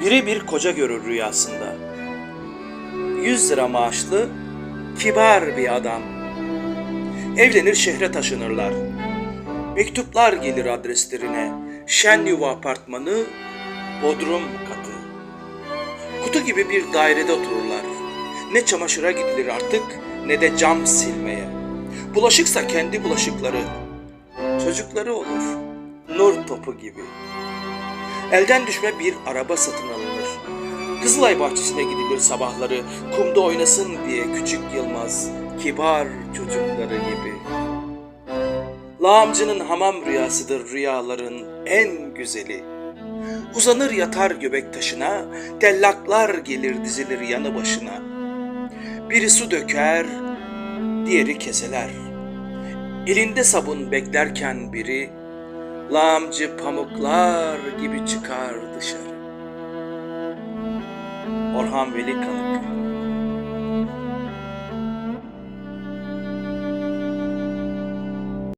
Biri bir koca görür rüyasında. Yüz lira maaşlı, kibar bir adam. Evlenir şehre taşınırlar. Mektuplar gelir adreslerine. Şen yuva apartmanı, bodrum katı. Kutu gibi bir dairede otururlar. Ne çamaşıra gidilir artık ne de cam silmeye. Bulaşıksa kendi bulaşıkları. Çocukları olur. Nur topu gibi. Elden düşme bir araba satın alınır. Kızılay bahçesine gidilir sabahları. Kumda oynasın diye küçük Yılmaz. Kibar çocukları gibi. Lağımcının hamam rüyasıdır rüyaların en güzeli. Uzanır yatar göbek taşına, tellaklar gelir dizilir yanı başına. Biri su döker, diğeri keseler. Elinde sabun beklerken biri, lağımcı pamuklar gibi çıkar और हाँ वेली लिखा